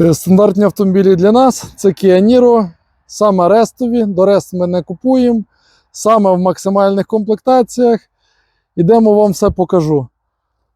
Е, Стандартні автомобілі для нас це Kia Niro, саме рестові. До рест ми не купуємо. Саме в максимальних комплектаціях. Ідемо вам все покажу.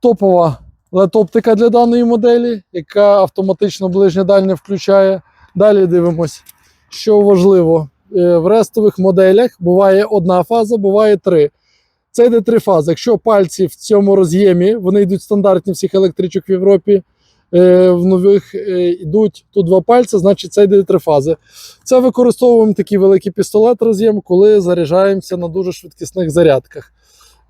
Топова LED-оптика для даної моделі, яка автоматично ближнє дальнє включає. Далі дивимось, що важливо. Е, В рестових моделях буває одна фаза, буває три. Це йде три фази. Якщо пальці в цьому роз'ємі, вони йдуть стандартні всіх електричок в Європі, в нових е, йдуть тут два пальці, значить це йде три фази. Це використовуємо такий великий пістолет роз'єм, коли заряджаємося на дуже швидкісних зарядках.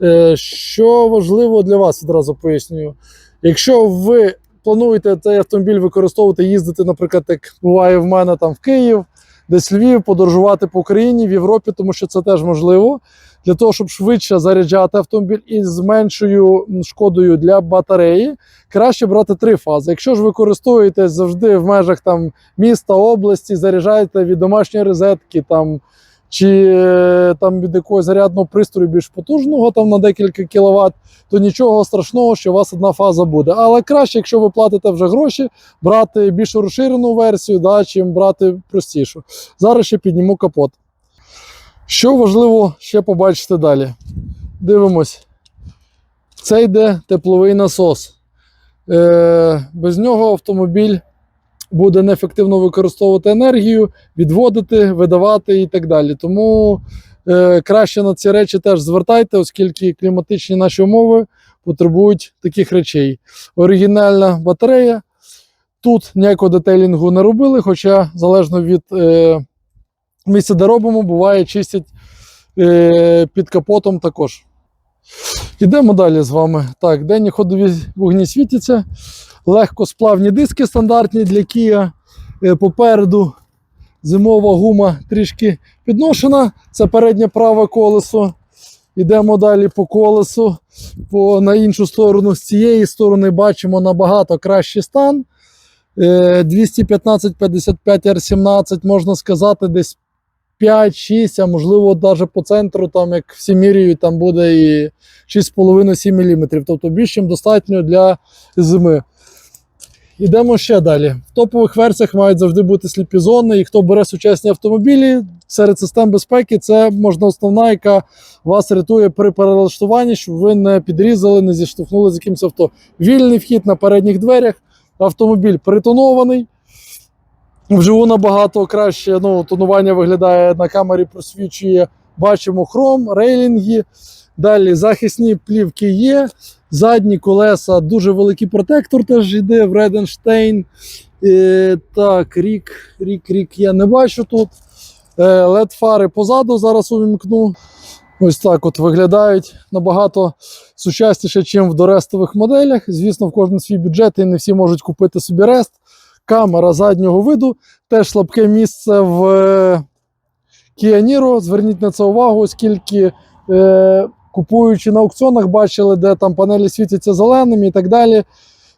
Е, Що важливо для вас, одразу пояснюю. Якщо ви плануєте цей автомобіль використовувати, їздити, наприклад, як буває в мене там в Київ, десь Львів, подорожувати по Україні, в Європі, тому що це теж можливо. Для того, щоб швидше заряджати автомобіль із меншою шкодою для батареї, краще брати три фази. Якщо ж ви користуєтесь завжди в межах там, міста, області, заряджаєте від домашньої розетки там, чи е, там, від якогось зарядного пристрою більш потужного там, на декілька кіловат, то нічого страшного, що у вас одна фаза буде. Але краще, якщо ви платите вже гроші, брати більш розширену версію, да, чим брати простішу. Зараз ще підніму капот. Що важливо ще побачити далі? Дивимось. Це йде тепловий насос. Е, без нього автомобіль буде неефективно використовувати енергію, відводити, видавати і так далі. Тому е, краще на ці речі теж звертайте, оскільки кліматичні наші умови потребують таких речей. Оригінальна батарея. Тут ніякого детейлінгу не робили, хоча залежно від е, місця, де робимо, буває, чистять е, під капотом також. Йдемо далі з вами. Так, денні ходові вогні світяться. Легкосплавні диски стандартні для Kia. Е, Попереду зимова гума трішки підношена. Це переднє праве колесо. Йдемо далі по колесу. По, на іншу сторону з цієї сторони бачимо набагато кращий стан. Е, 215-55 R17, можна сказати, десь 5-6, а можливо, навіть по центру, там, як всі міряють, там буде і 6,5-7 мм. Тобто більш чим достатньо для зими. Йдемо ще далі. В топових версіях мають завжди бути сліпі зони, і хто бере сучасні автомобілі серед систем безпеки, це можна основна, яка вас рятує при перелаштуванні, щоб ви не підрізали, не зіштовхнули з якимось авто. Вільний вхід на передніх дверях, автомобіль притонований. Вживу набагато краще. Ну, тонування виглядає на камері, просвічує. Бачимо хром, рейлінги. Далі захисні плівки є. Задні колеса, дуже великий протектор теж йде в Реденштейн. Е, так, рік, рік, рік я не бачу тут. Е, LED-фари позаду зараз увімкну. Ось так от виглядають набагато сучасніше, ніж в дорестових моделях. Звісно, в кожен свій бюджет і не всі можуть купити собі рест. Камера заднього виду, теж слабке місце в е, Kia Niro. Зверніть на це увагу, оскільки е, купуючи на аукціонах, бачили, де там панелі світяться зеленими і так далі.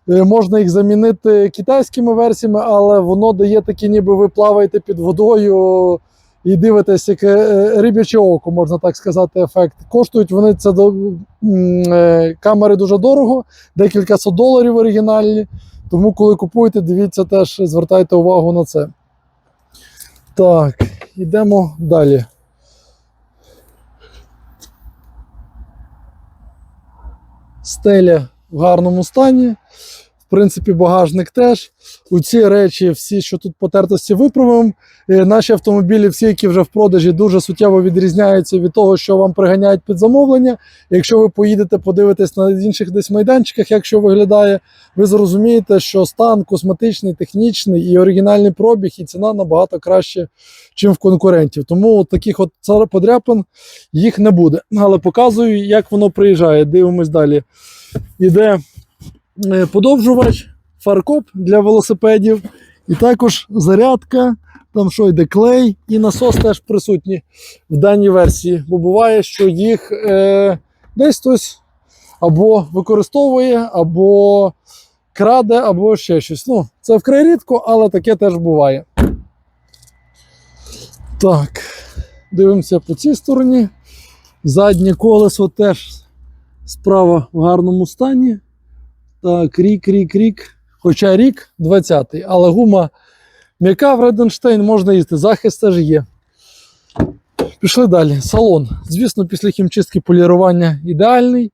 Е, можна їх замінити китайськими версіями, але воно дає такі, ніби ви плаваєте під водою і дивитесь, як е, рибяче око, можна так сказати, ефект. Коштують вони це до е, камери дуже дорого, декілька сот доларів оригінальні. Тому, коли купуєте, дивіться теж, звертайте увагу на це. Так, йдемо далі. Стеля в гарному стані. В принципі, багажник теж. У ці речі, всі, що тут потертості виправимо. Е, Наші автомобілі, всі, які вже в продажі, дуже суттєво відрізняються від того, що вам приганяють під замовлення. Якщо ви поїдете подивитись на інших десь майданчиках, як що виглядає, ви зрозумієте, що стан косметичний, технічний і оригінальний пробіг, і ціна набагато краще, ніж в конкурентів. Тому от таких от подряпин їх не буде. Але показую, як воно приїжджає. Дивимось далі. Іде е, подовжувач, фаркоп для велосипедів, і також зарядка. Там що йде клей і насос теж присутні в даній версії. Бо буває, що їх е, десь хтось або використовує, або краде, або ще щось. Ну, це вкрай рідко, але таке теж буває. Так, дивимося по цій стороні. Заднє колесо теж справа в гарному стані. Так, рік, рік, рік. Хоча рік 20-й, але гума м'яка в Реденштейн можна їсти, захист теж є. Пішли далі. Салон. Звісно, після хімчистки полірування ідеальний.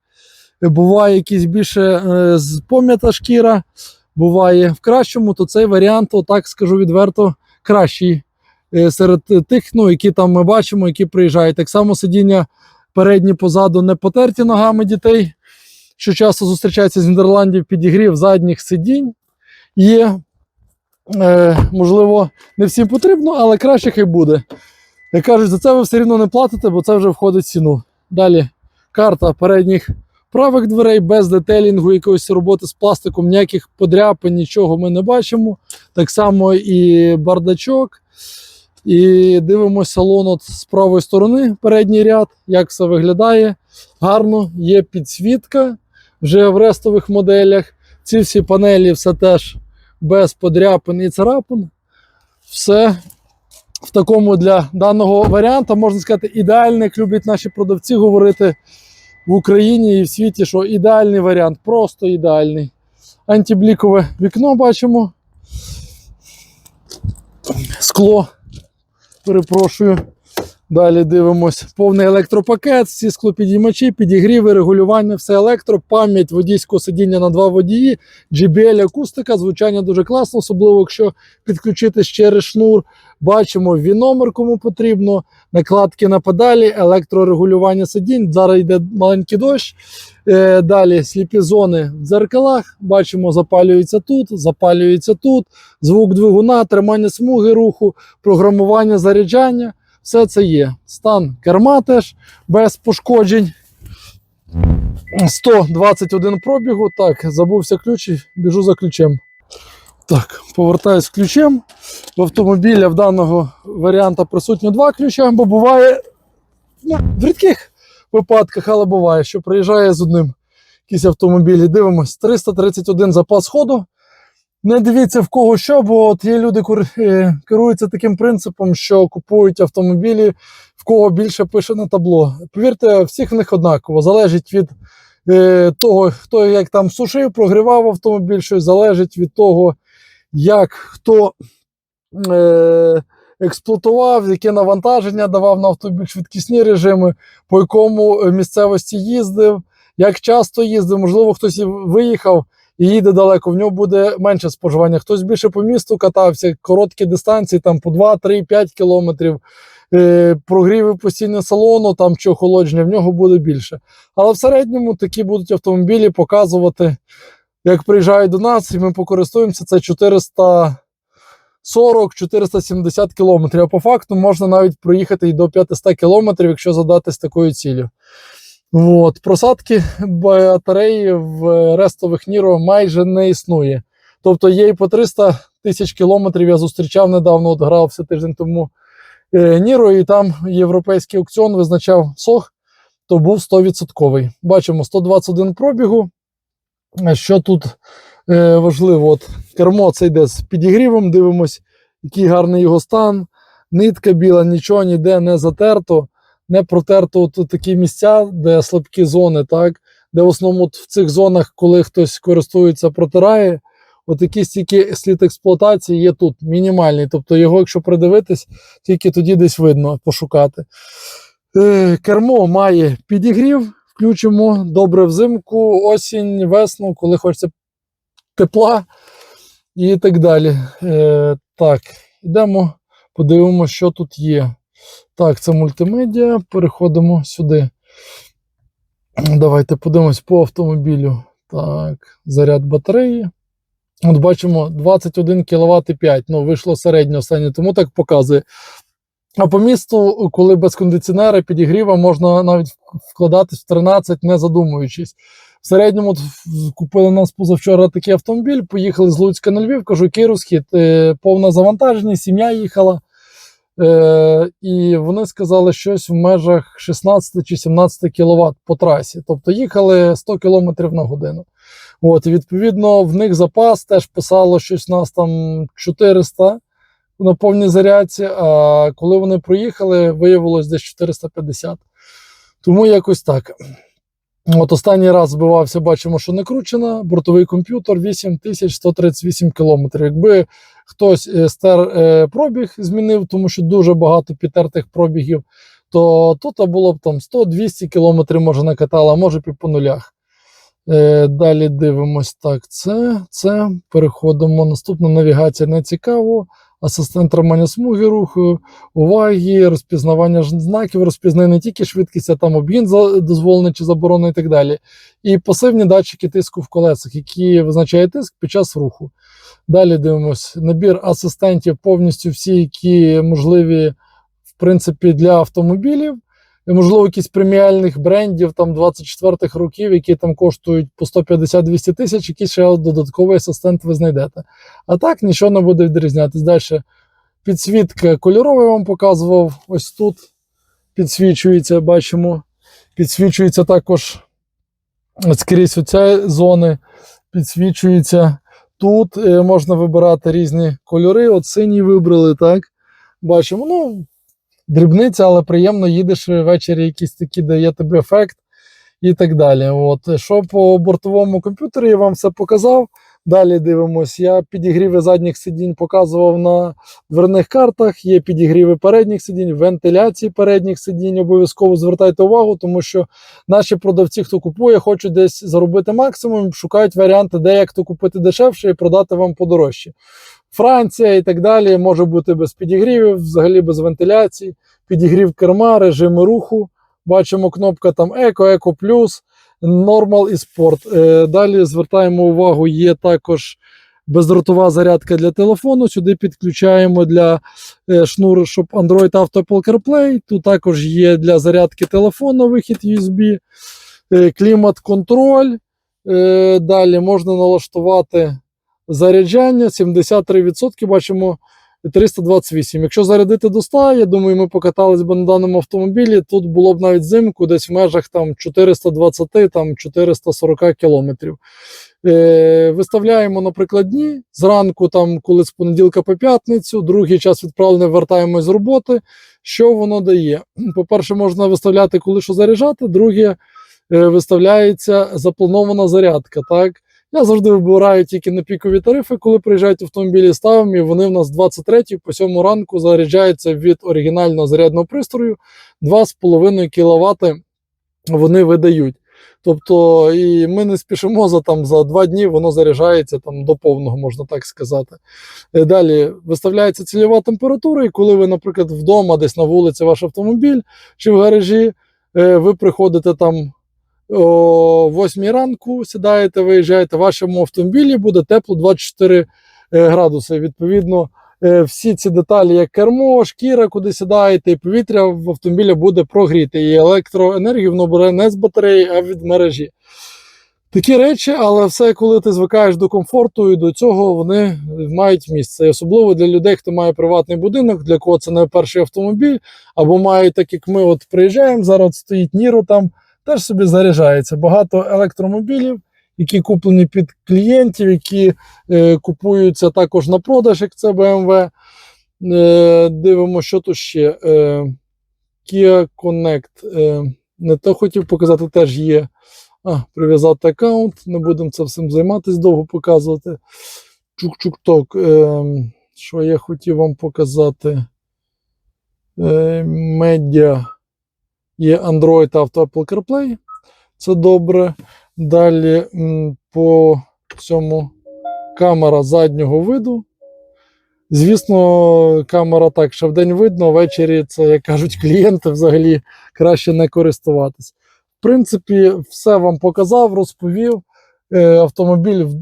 Буває якісь більше е, пом'ята шкіра, буває в кращому, то цей варіант, так скажу відверто, кращий е, серед тих, ну, які там ми бачимо, які приїжджають. Так само сидіння передні позаду не потерті ногами дітей, що часто зустрічається з Нідерландів, підігрів задніх сидінь є. Е, можливо, не всім потрібно, але краще хай буде. Як кажуть, за це ви все рівно не платите, бо це вже входить в ціну. Далі карта передніх правих дверей без детелінгу, якоїсь роботи з пластиком, ніяких подряпин, нічого ми не бачимо. Так само і бардачок. І дивимося салон от з правої сторони, передній ряд, як все виглядає. Гарно, є підсвітка вже в рестових моделях. Ці всі панелі все теж без подряпин і царапин. Все в такому для даного варіанта, можна сказати, ідеальний, як люблять наші продавці говорити в Україні і в світі, що ідеальний варіант, просто ідеальний. Антиблікове вікно бачимо. Скло. Перепрошую. Далі дивимось. Повний електропакет, всі склопідіймачі, підігріви, регулювання, все електро, пам'ять водійського сидіння на два водії, JBL акустика, звучання дуже класно, особливо якщо підключити через шнур. Бачимо віномер, кому потрібно, накладки на педалі, електрорегулювання сидінь. Зараз йде маленький дощ. Е, далі сліпі зони в дзеркалах. Бачимо, запалюється тут, запалюється тут, звук двигуна, тримання смуги руху, програмування заряджання. Все це є. Стан керма теж без пошкоджень. 121 пробігу. Так, забувся ключ і біжу за ключем. Так, повертаюсь ключем. В автомобіля в даного варіанта присутні два ключа, бо буває ну, в рідких випадках, але буває, що приїжджає з одним якийсь автомобіль. І Дивимось, 331 запас ходу. Не дивіться в кого що, бо от є люди, кур- е, керуються таким принципом, що купують автомобілі, в кого більше пише на табло. Повірте, всіх в них однаково. Залежить від е, того, хто як там сушив, прогрівав автомобіль, щось залежить від того, як хто е, експлуатував, яке навантаження давав на автомобіль, швидкісні режими, по якому е, місцевості їздив, як часто їздив, можливо, хтось виїхав і їде далеко, в нього буде менше споживання. Хтось більше по місту катався, короткі дистанції, там по 2, 3, 5 кілометрів. Е, прогріви постійно салону там чи охолодження, в нього буде більше. Але в середньому такі будуть автомобілі показувати, як приїжджають до нас, і ми покористуємося, це 440-470 кілометрів. А по факту можна навіть проїхати і до 500 кілометрів, якщо задатись такою цілею. От, просадки батареї в рестових Ніро майже не існує. Тобто є і по 300 тисяч кілометрів. Я зустрічав недавно, от грався тиждень тому е, Ніро, і там європейський аукціон визначав сох, то був 100%. Бачимо 121 пробігу. Е, Що тут е, важливо? От кермо це йде з підігрівом, дивимось, який гарний його стан. Нитка біла, нічого ніде не затерто не протерто от такі місця, де слабкі зони, так, де в основному в цих зонах, коли хтось користується, протирає, от якийсь тільки слід експлуатації є тут, мінімальний. Тобто його, якщо придивитись, тільки тоді десь видно пошукати. Е, кермо має підігрів, включимо добре взимку, осінь, весну, коли хочеться тепла і так далі. Е, так, йдемо, подивимося, що тут є. Так, це мультимедіа. Переходимо сюди. Давайте подивимось по автомобілю. Так, заряд батареї. От бачимо 21 кВт 5. Ну, вийшло середньо останнє, тому так показує. А по місту, коли без кондиціонера підігріва, можна навіть вкладатись в 13, не задумуючись. В середньому купили нас позавчора такий автомобіль, поїхали з Луцька на Львів, кажу, який розхід, е, повна завантаженість, сім'я їхала. Е, і вони сказали щось в межах 16 чи 17 кВт по трасі. Тобто їхали 100 км на годину. От, і відповідно, в них запас теж писало щось у нас там 400 на повній зарядці. А коли вони проїхали, виявилось десь 450. Тому якось так. От останній раз збивався, бачимо, що не кручена, бортовий комп'ютер 8138 км. Якби хтось е, стер е, пробіг змінив, тому що дуже багато підтертих пробігів, то тут було б там 100-200 км може накатала, може і по нулях. Е, далі дивимось так. Це, це переходимо. Наступна навігація не цікаво. Асистент тримання смуги руху, уваги, розпізнавання знаків, розпізнає не тільки швидкість, а там обгін дозволений чи заборонений і так далі. І пасивні датчики тиску в колесах, які визначають тиск під час руху. Далі дивимось. Набір асистентів повністю всі, які можливі, в принципі, для автомобілів. І, можливо, якісь преміальних брендів там 24-х років, які там коштують по 150-200 тисяч, якийсь ще додатковий асистент ви знайдете. А так нічого не буде відрізнятись. Далі підсвітка кольорова я вам показував. Ось тут підсвічується, бачимо. Підсвічується також скрізь оця зони, підсвічується. Тут е, можна вибирати різні кольори. От синій вибрали, так? Бачимо. Ну, дрібниця, але приємно їдеш ввечері, якісь такі дає тобі ефект і так далі. От. Що по бортовому комп'ютері я вам все показав. Далі дивимось. Я підігріви задніх сидінь показував на дверних картах, є підігріви передніх сидінь, вентиляції передніх сидінь. Обов'язково звертайте увагу, тому що наші продавці, хто купує, хочуть десь заробити максимум, шукають варіанти, де як то купити дешевше і продати вам подорожче. Франція і так далі може бути без підігрівів, взагалі без вентиляції, підігрів керма, режими руху. Бачимо кнопка там Еко, Еко Плюс, Нормал і Спорт. Е, Далі звертаємо увагу, є також бездротова зарядка для телефону. Сюди підключаємо для е, шнур, щоб Android Auto Apple CarPlay. Тут також є для зарядки телефону вихід USB, е, клімат-контроль. Далі можна налаштувати заряджання 73%. Бачимо 328. Якщо зарядити до 100, я думаю, ми покатались би на даному автомобілі. Тут було б навіть зимку, десь в межах там 420 там 440 кілометрів. Е, виставляємо, наприклад, дні зранку, там, коли з понеділка по п'ятницю, другий час відправлення вертаємось з роботи. Що воно дає? По-перше, можна виставляти, коли що заряджати, друге, е, виставляється запланована зарядка. Так? Я завжди вибираю тільки на пікові тарифи, коли приїжджають автомобілі, ставимо, і вони в нас 23 по 7 ранку заряджаються від оригінального зарядного пристрою 2,5 кВт вони видають. Тобто, і ми не спішимо за там за два дні, воно заряджається там до повного, можна так сказати. Е, Далі виставляється цільова температура, і коли ви, наприклад, вдома, десь на вулиці ваш автомобіль чи в гаражі, е, ви приходите там о 8 ранку, сідаєте, виїжджаєте, в вашому автомобілі буде тепло 24 е, градуси. Відповідно, е, всі ці деталі, як кермо, шкіра, куди сідаєте, і повітря в автомобілі буде прогріти. І електроенергію воно бере не з батареї, а від мережі. Такі речі, але все, коли ти звикаєш до комфорту і до цього, вони мають місце. І особливо для людей, хто має приватний будинок, для кого це не перший автомобіль, або мають, так як ми от приїжджаємо, зараз стоїть Ніро там, теж собі заряджається. Багато електромобілів, які куплені під клієнтів, які е, купуються також на продаж, як це BMW. Е, дивимося, що тут ще. Е, Kia Connect. Е, не то хотів показати, теж є. А, прив'язати аккаунт, не будемо це всім займатися, довго показувати. Чук-чук-ток. Е, що я хотів вам показати? Е, медіа є Android Auto Apple CarPlay. Це добре. Далі по цьому камера заднього виду. Звісно, камера так, що вдень видно, ввечері це, як кажуть, клієнти взагалі краще не користуватись. В принципі, все вам показав, розповів. Е, Автомобіль в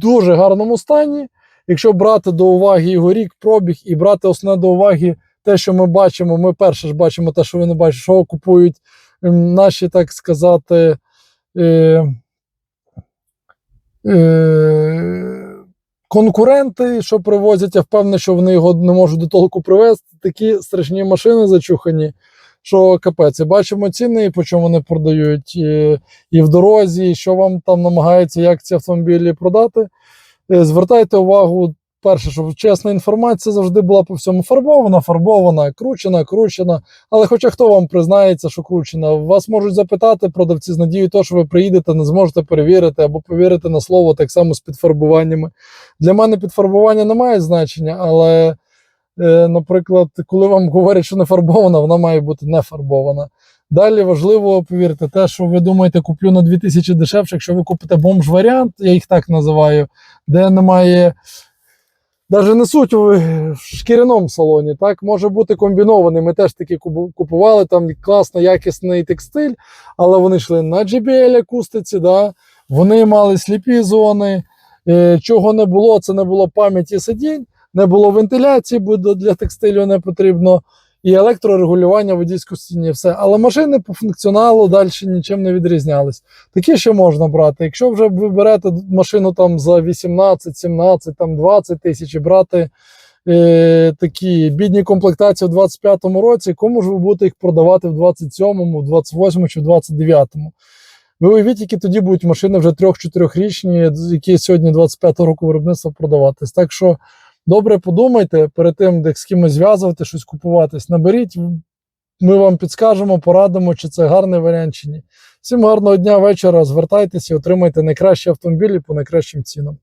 дуже гарному стані. Якщо брати до уваги його рік, пробіг і брати основне до уваги те, що ми бачимо, ми перше ж бачимо те, що ви не бачите, що купують ем, наші, так сказати, е, е, конкуренти, що привозять. Я впевнений, що вони його не можуть до толку привезти. Такі страшні машини зачухані, що капець. І бачимо ціни, і по чому вони продають, і, і в дорозі, і що вам там намагаються, як ці автомобілі продати. Е, Звертайте увагу перше, щоб чесна інформація завжди була по всьому фарбована, фарбована, кручена, кручена. Але хоча хто вам признається, що кручена, вас можуть запитати продавці з надією, того, що ви приїдете, не зможете перевірити або повірити на слово так само з підфарбуваннями. Для мене підфарбування не має значення, але, е, наприклад, коли вам говорять, що не фарбована, вона має бути не фарбована. Далі важливо, повірте, те, що ви думаєте, куплю на 2000 дешевше, якщо ви купите бомж-варіант, я їх так називаю, де немає. Навіть не суть в шкіряному салоні, так може бути комбінований. Ми теж такі купували там класно якісний текстиль, але вони йшли на JBL акустиці, да? вони мали сліпі зони. Е, чого не було, це не було пам'яті сидінь, не було вентиляції, бо для текстилю не потрібно, і електрорегулювання водійської стіні, все. Але машини по функціоналу далі нічим не відрізнялись. Такі ще можна брати. Якщо вже ви берете машину там за 18, 17, там 20 тисяч і брати е, такі бідні комплектації у 25-му році, кому ж ви будете їх продавати в 27-му, в 28-му чи в 29-му? Ви уявіть, які тоді будуть машини вже 3-4-річні, які сьогодні 25-го року виробництва продаватись. Так що добре подумайте перед тим, де з кимось зв'язувати, щось купуватись. Наберіть, ми вам підскажемо, порадимо, чи це гарний варіант, чи ні. Всім гарного дня, вечора. Звертайтеся і отримайте найкращі автомобілі по найкращим цінам.